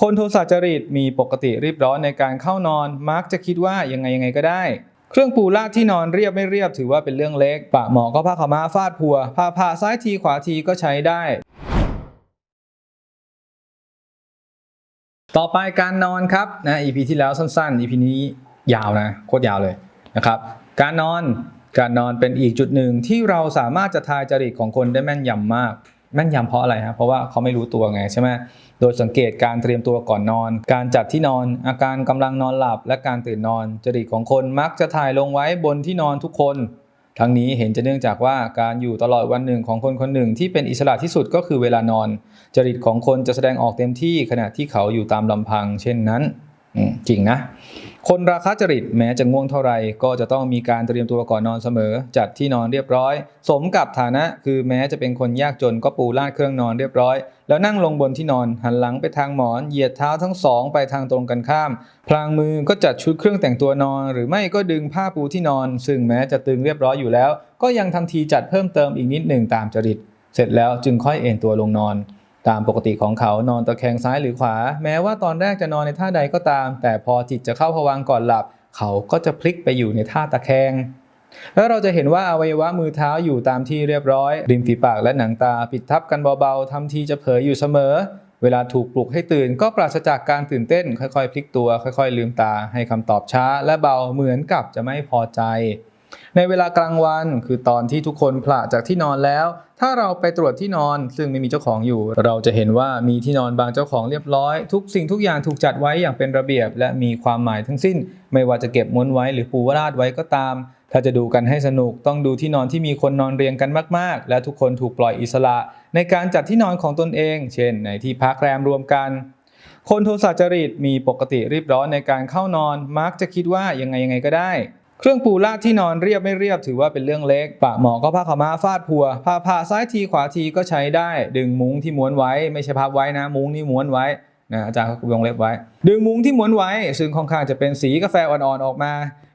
คนโทสะจริตมีปกติรีบร้อนในการเข้านอนมักจะคิดว่ายังไงยังไงก็ได้ เครื่องปูลาดที่นอนเรียบไม่เรียบถือว่าเป็นเรื่องเล็กปะหมอก็ผ้าขาวม้าฟาดพัวผ้าผ่าซ้ายทีขวาทีก็ใช้ได้ ต่อไปการนอนครับนะ EP ที่แล้วสั้นๆ EP นี้ยาวนะโคตรยาวเลยนะครับ การนอนการนอนเป็นอีกจุดหนึ่งที่เราสามารถจะทายจริตของคนได้แม่นยำมาก แม่นยำเพราะอะไรฮะเพราะว่าเขาไม่รู้ตัวไงใช่ไหมโดยสังเกตการเตรียมตัวก่อนนอน การจัดที่นอน อาการกำลังนอนหลับ และการตื่นนอน จริตของคนมักจะถ่ายลงไว้บนที่นอนทุกคน ทั้งนี้เห็นจะเนื่องจากว่าการอยู่ตลอดวันหนึ่งของคนคนหนึ่งที่เป็นอิสระที่สุดก็คือเวลานอน จริตของคนจะแสดงออกเต็มที่ขณะที่เขาอยู่ตามลำพัง เช่นนั้น จริงนะ คนราคะจริตแม้จะง่วงเท่าไหร่ก็จะต้องมีการเตรียมตัวก่อนนอนเสมอ จัดที่นอนเรียบร้อย สมกับฐานะคือแม้จะเป็นคนยากจนก็ปูลาดเครื่องนอนเรียบร้อย แล้วนั่งลงบนที่นอนหันหลังไปทางหมอนเหยียดเท้าทั้งสองไปทางตรงกันข้าม พลางมือก็จัดชุดเครื่องแต่งตัวนอน หรือไม่ก็ดึงผ้าปูที่นอน ซึ่งแม้จะตึงเรียบร้อยอยู่แล้ว ก็ยังทำทีจัดเพิ่มเติมอีกนิดหนึ่งตามจริต เสร็จแล้วจึงค่อยเอนตัวลงนอน ตามปกติของเขานอนตะแคงซ้ายหรือขวา แม้ว่าตอนแรกจะนอนในท่าใดก็ตาม แต่พอจิตจะเข้าผวังก่อนหลับ เขาก็จะพลิกไปอยู่ในท่าตะแคง แล้วเราจะเห็นว่าอวัยวะมือเท้าอยู่ตามที่เรียบร้อย ริมฝีปากและหนังตาปิดทับกันเบาๆทำทีจะเผยอยู่เสมอ เวลาถูกปลุกให้ตื่น ก็ปราศจากการตื่นเต้น ค่อยๆ พลิกตัว ค่อย ๆ ลืมตา ให้คำตอบช้า และเบาเหมือนกับจะไม่พอใจ ในเวลากลางวันคือตอนที่ทุกคนผละจากที่นอนแล้ว ถ้าเราไปตรวจที่นอน ซึ่งไม่มีเจ้าของอยู่ เราจะเห็นว่ามีที่นอนบางเจ้าของเรียบร้อย ทุกสิ่งทุกอย่างถูกจัดไว้อย่างเป็นระเบียบ และมีความหมายทั้งสิ้น ไม่ว่าจะเก็บม้วนไว้หรือปูวราดไว้ก็ตาม ถ้าจะดูกันให้สนุกต้องดูที่นอนที่มีคนนอนเรียงกันมาก ๆ และทุกคนถูกปล่อยอิสระ ในการจัดที่นอนของตนเอง เช่น ในที่พักแรมรวมกันคนโทสะจริตมีปกติรีบร้อนในการเข้านอน มักจะคิดว่ายังไงยังไงก็ได้ เครื่องปูลาดที่นอนเรียบไม่เรียบถือว่าเป็นเรื่องเล็ก ปะหมอก็ผ้าขาวม้าฟาดพัวผ้าผ่าซ้ายทีขวาทีก็ใช้ได้ ดึงมุ้งที่ม้วนไว้ ไม่ใช่พับไว้นะ มุ้งนี่ม้วนไว้นะอาจารย์ก็วงเล็บไว้ ดึงมุ้งที่ม้วนไว้ ซึ่งค่อนข้างจะเป็นสีกาแฟอ่อนๆออกมา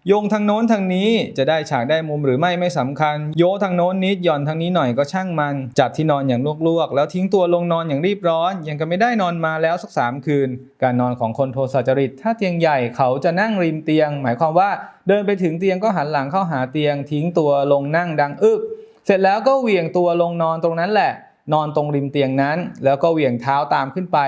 โยงทางโน้นทางนี้จะได้ฉากได้มุมหรือไม่ไม่สำคัญ โยทางโน้นนิดหย่อนทางนี้หน่อยก็ช่างมัน จัดที่นอนอย่างลวกๆ แล้วทิ้งตัวลงนอนอย่างรีบร้อน ยังก็ไม่ได้นอนมาแล้วสักสามคืน การนอนของคนโทสะจริต ถ้าเตียงใหญ่เขาจะนั่งริมเตียง หมายความว่าเดินไปถึงเตียงก็หันหลังเข้าหาเตียง ทิ้งตัวลงนั่งดังอึก เสร็จแล้วก็เหวี่ยงตัวลงนอนตรงนั้นแหละ นอนตรงริมเตียงนั้น แล้วก็เหวี่ยงเท้าตามขึ้นไป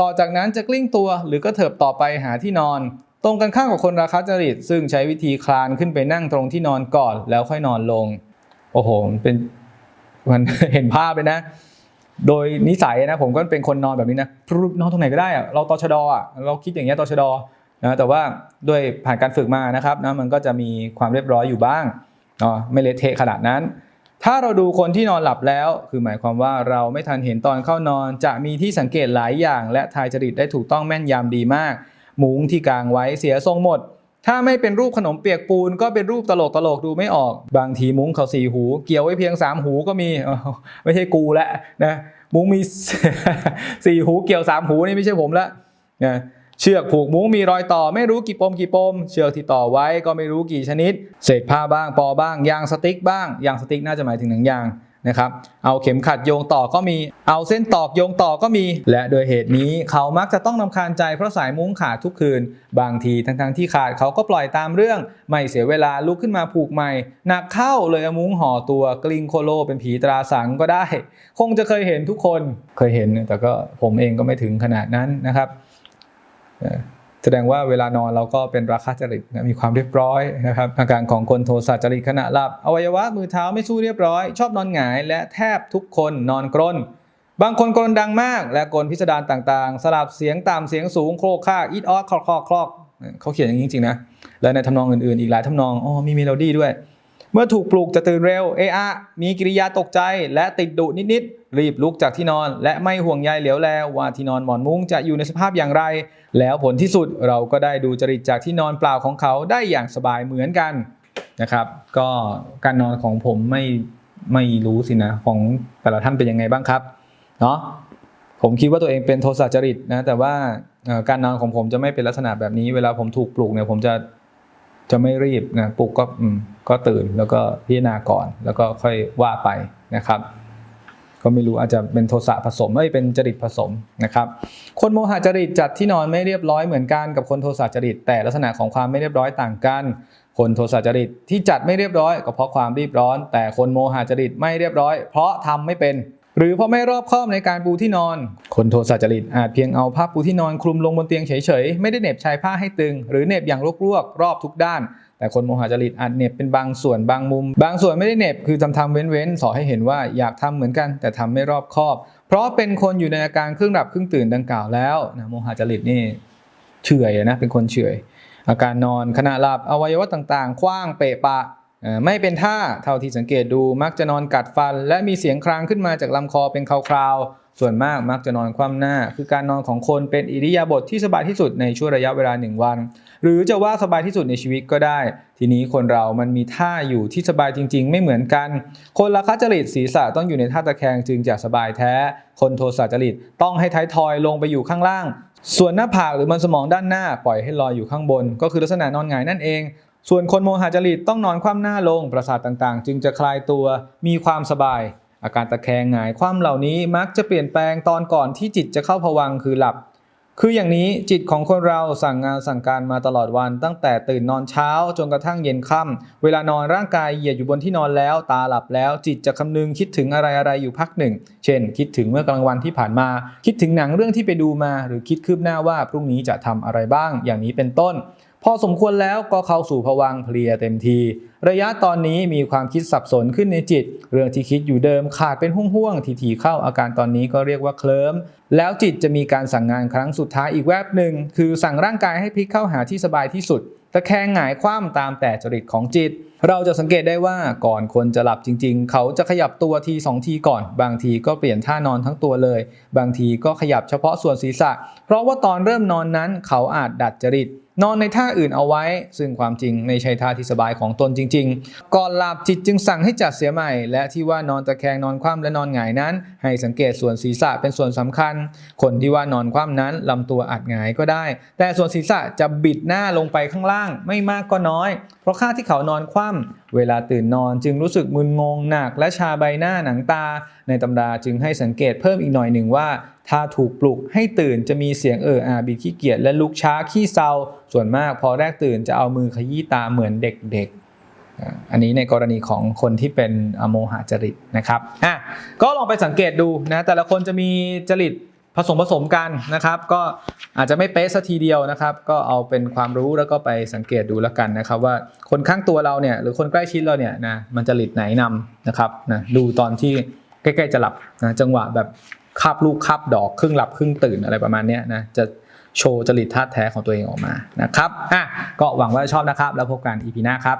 ต่อจากนั้นจะกลิ้งตัวหรือก็เถิบต่อไปหาที่นอน ตรงกันข้ามกับคนราคะจริต ซึ่งใช้วิธีคลานขึ้นไปนั่งตรงที่นอนก่อนแล้วค่อยนอนลง โอ้โหมันเป็นมันเห็นภาพเลยนะ โดยนิสัยนะผมก็เป็นคนนอนแบบนี้นะพรุบนอนตรงไหนก็ได้อะเราตอชดอะเราคิดอย่างเงี้ยตชดนะแต่ว่าด้วยผ่านการฝึกมานะครับนะมันก็จะมีความเรียบร้อยอยู่บ้างเนาะไม่เละเทะขนาดนั้น ถ้าเราดูคนที่นอนหลับแล้ว คือหมายความว่าเราไม่ทันเห็นตอนเข้านอน จะมีที่สังเกตหลายอย่าง และทายจริตได้ถูกต้องแม่นยำดีมาก มุ้งที่กางไว้เสียทรงหมด ถ้าไม่เป็นรูปขนมเปียกปูน ก็เป็นรูปตลกตลกดูไม่ออก บางทีมุ้งเขาสี่หู เกี่ยวไว้เพียงสามหูก็มีไม่ใช่กูแล้วนะมุ้งมีสี่หูเกี่ยวสามหูนี่ไม่ใช่ผมละนะเชือกผูกมุ้งมีรอยต่อไม่รู้กี่ปมกี่ปม เชือกที่ต่อไว้ก็ไม่รู้กี่ชนิด เศษผ้าบ้างปอบ้างยางสติ๊กบ้างยางสติ๊กน่าจะหมายถึงหนังยาง นะครับ เอาเข็มขัดโยงต่อก็มี เอาเส้นตอกโยงต่อก็มี และโดยเหตุนี้เขามักจะต้องนำคาญใจเพราะสายมุ้งขาดทุกคืน บางทีทั้งๆที่ขาดเขาก็ปล่อยตามเรื่อง ไม่เสียเวลาลุกขึ้นมาผูกใหม่ หนักเข้าเลยเอามุ้งห่อตัวกลิ้งโคโลเป็นผีตราสังก็ได้ คงจะเคยเห็นทุกคน เคยเห็นแต่ก็ผมเองก็ไม่ถึงขนาดนั้นนะครับ แสดงว่าเวลานอนเราก็เป็นราคาจริตนะมีความเรียบร้อยนะครับอาการของคนโทสะจริตขณะหลับ อวัยวะมือเท้าไม่สู้เรียบร้อย ชอบนอนหงายและแทบทุกคนนอนกรนบางคนกรนดังมาก และกลพิสดารต่างๆ สลับเสียงต่ำเสียงสูงโครกคากอีดออดคลอกคลอกคลอกเขาเขียนอย่างนี้จริงๆนะและในทำนองอื่นๆ อีกหลายทำนองอ๋อมีเมโลดี้ด้วย เมื่อถูกปลุกจะตื่นเร็ว เอะอะมีกิริยาตกใจและติดดุนิดๆ รีบลุกจากที่นอน และไม่ห่วงใยเหลียวแลว่าที่นอนหมอนมุ้งจะอยู่ในสภาพอย่างไร แล้วผลที่สุดเราก็ได้ดูจริตจากที่นอนเปล่าของเขาได้อย่างสบายเหมือนกันนะครับ ก็การนอนของผมไม่ไม่รู้สินะของแต่ละท่านเป็นยังไงบ้างครับเนาะผมคิดว่าตัวเองเป็นโทสะจริตนะแต่ว่าการนอนของผมจะไม่เป็นลักษณะแบบนี้ เวลาผมถูกปลุกเนี่ยผมจะ จะไม่รีบนะปลุกก็ก็ตื่นแล้วก็พิจารณาก่อน แล้วก็ค่อยว่าไปนะครับ ก็ไม่รู้อาจจะเป็นโทสะผสมเอ้ยเป็นจริตผสมนะครับ คนโมหะจริตจัดที่นอนไม่เรียบร้อยเหมือนกันกับคนโทสะจริต แต่ลักษณะของความไม่เรียบร้อยต่างกัน คนโทสะจริตที่จัดไม่เรียบร้อยก็เพราะความรีบร้อน แต่คนโมหะจริตไม่เรียบร้อย เพราะทำไม่เป็น หรือเพราะไม่รอบคอบในการปูที่นอน คนโทสะจริตอาจเพียงเอาผ้าปูที่นอนคลุมลงบนเตียงเฉยๆ ไม่ได้เน็บชายผ้าให้ตึง หรือเน็บอย่างลวกๆ รอบทุกด้าน แต่คนโมหะจริตอาจเน็บเป็นบางส่วนบางมุม บางส่วนไม่ได้เน็บคือทำทำเว้นๆสอให้เห็นว่าอยากทำเหมือนกัน แต่ทำไม่รอบคอบ เพราะเป็นคนอยู่ในอาการครึ่งหลับครึ่งตื่นดังกล่าวแล้วนะโมหะจริตนี่เฉื่อยนะเป็นคนเฉื่อยอาการนอนขณะหลับอวัยวะต่างๆคว้างเปะปะ ไม่เป็นท่าเท่าที่สังเกตดูมักจะนอนกัดฟัน และมีเสียงครางขึ้นมาจากลำคอเป็นคราวๆ ส่วนมากมักจะนอนคว่ำหน้า คือการนอนของคนเป็นอิริยาบถทที่สบายที่สุดในช่วงระยะเวลาหนึ่งวัน หรือจะว่าสบายที่สุดในชีวิตก็ได้ ทีนี้คนเรามันมีท่าอยู่ที่สบายจริง ๆ ไม่เหมือนกัน คนละคัจริตศีรษะต้องอยู่ในท่าตะแคงจึงจะสบายแท้ คนโทสะจริตต้องให้ท้ายทอยลงไปอยู่ข้างล่างส่วนหน้าผากหรือมันสมองด้านหน้าปล่อยให้ลอยอยู่ข้างบน ก็คือลักษณะนอนหงายนั่นเอง ส่วนคนโมหะจริตต้องนอนคว่ำหน้าลงประสาทต่างๆ จึงจะคลายตัวมีความสบาย อาการตะแคงหงายคว่ำเหล่านี้มักจะเปลี่ยนแปลงตอนก่อนที่จิตจะเข้าภวังคือหลับ คืออย่างนี้จิตของคนเราสั่งงานสั่งการมาตลอดวัน ตั้งแต่ตื่นนอนเช้าจนกระทั่งเย็นค่ำเวลานอนร่างกายเหยียดอยู่บนที่นอนแล้ว ตาหลับแล้ว จิตจะคำนึงคิดถึงอะไรอะไรอยู่พักหนึ่ง เช่น คิดถึงเมื่อกลางวันที่ผ่านมา คิดถึงหนังเรื่องที่ไปดูมา หรือคิดคืบหน้าว่าพรุ่งนี้จะทำอะไรบ้าง อย่างนี้เป็นต้น พอสมควรแล้วก็เข้าสู่ภวังเพลียเต็มที ระยะตอนนี้มีความคิดสับสนขึ้นในจิต เรื่องที่คิดอยู่เดิมขาดเป็นห่วงๆทีๆเข้าอาการตอนนี้ก็เรียกว่าเคลิ้มแล้วจิตจะมีการสั่งงานครั้งสุดท้ายอีกแวบหนึ่งคือสั่งร่างกายให้พลิกเข้าหาที่สบายที่สุดตะแคงหงายคว่ำตามแต่จริตของจิตเราจะสังเกตได้ว่าก่อนคนจะหลับจริง ๆ เขาจะขยับตัวทีสองทีก่อน บางทีก็เปลี่ยนท่านอนทั้งตัวเลย บางทีก็ขยับเฉพาะส่วนศีรษะ เพราะว่าตอนเริ่มนอนนั้นเขาอาจดัดจริต นอนในท่าอื่นเอาไว้ ซึ่งความจริงไม่ใช่ท่าที่สบายของตนจริง ๆ ก่อนหลับจิตจึงสั่งให้จัดเสียใหม่ และที่ว่านอนตะแคงนอนคว่ำและนอนหงายนั้น ให้สังเกตส่วนศีรษะเป็นส่วนสำคัญ คนที่ว่านอนคว่ำนั้นลำตัวอาจหงายก็ได้ แต่ส่วนศีรษะจะบิดหน้าลงไปข้างล่าง ไม่มากก็น้อย เพราะค่าที่เขานอนคว่ำเวลาตื่นนอนจึงรู้สึกมึนงงหนัก และชาใบหน้าหนังตา ในตำราจึงให้สังเกตเพิ่มอีกหน่อยหนึ่งว่า ถ้าถูกปลุกให้ตื่นจะมีเสียงเอออาบิดขี้เกียจและลุกช้าขี้เศร้าส่วนมากพอแรกตื่นจะเอามือขยี้ตาเหมือนเด็กๆอันนี้ในกรณีของคนที่เป็นอโมหะจริตนะครับอะก็ลองไปสังเกตดูนะแต่ละคนจะมีจริต ผสมผสมกันนะครับ ก็อาจจะไม่เป๊ะสัทีเดียวนะครับ ก็เอาเป็นความรู้แล้วก็ไปสังเกตดูแล้วกันนะครับ ว่าคนข้างตัวเราเนี่ยหรือคนใกล้ชิดเราเนี่ยนะมันจริตไหนนำนะครับนะดูตอนที่ใกล้ๆจะหลับนะจังหวะแบบคาบลูกคาบดอกครึ่งหลับครึ่งตื่นอะไรประมาณนี้นะจะโชว์จริตธาตุแท้ของตัวเองออกมานะครับอะก็หวังว่าชอบนะครับ แล้วพบกัน EP หน้าครับ